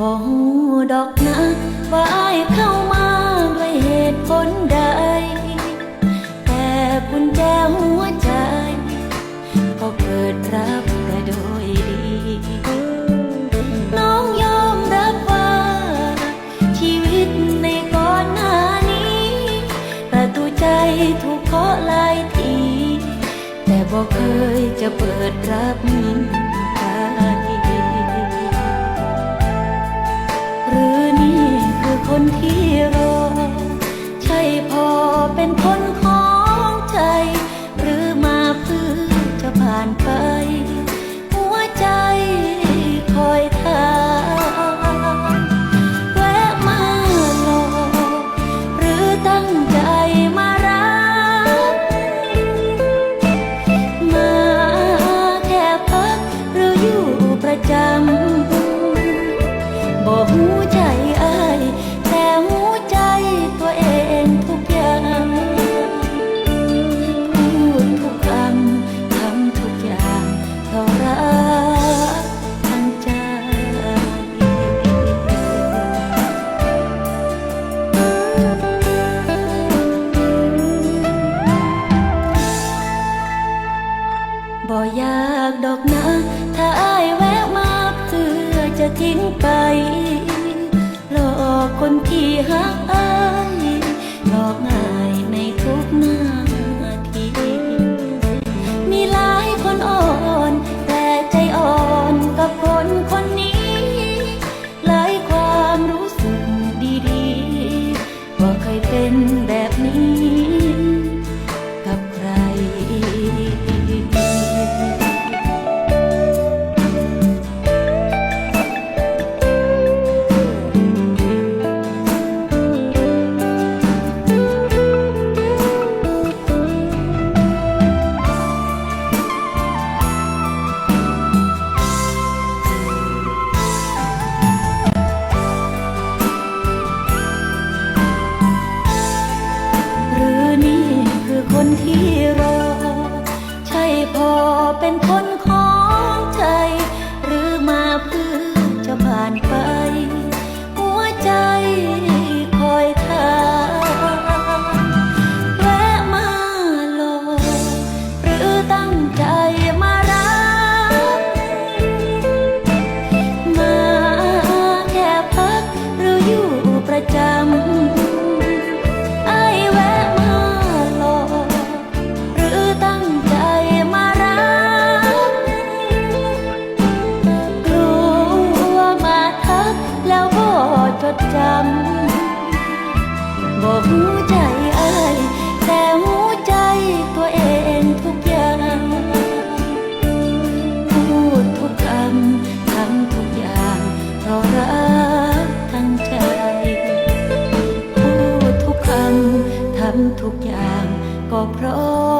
บ่ฮู้ดอกนะ ว่าอายเข้ามาด้วยเหตุผลใด แต่กุญแจหัวใจ ก็เปิดรับแต่โดยดี น้องยอมรับว่า ชีวิตในก่อนหน้านี้ ประตูใจถูกเคาะหลายที แต่บอกเคยจะเปิดรับ บอกหูใจอายแต่หูใจตัวเองทุกอย่างพูดทุกคำทำทุกอย่างเพราะรักทั้งใจ บ่อยากดอกนะ ถ้าอายแว่ อทิ้งไป หลอกคนที่หักอายหลอกง่ายในทุกนาทีมีหลายคนอ่อนแต่ใจอ่อนกับคนคนนี้ หลายความรู้สึกดีๆว่าเคยเป็นแบบนี้ ที่รอ ใช่พอเป็น จดจำบอกหูใจอายแต่หูใจตัวเองทุกอย่างพูดทุกคำทำทุกอย่างเพราะรักทั้งใจพูดทุกคำทำทุกอย่างก็เพราะ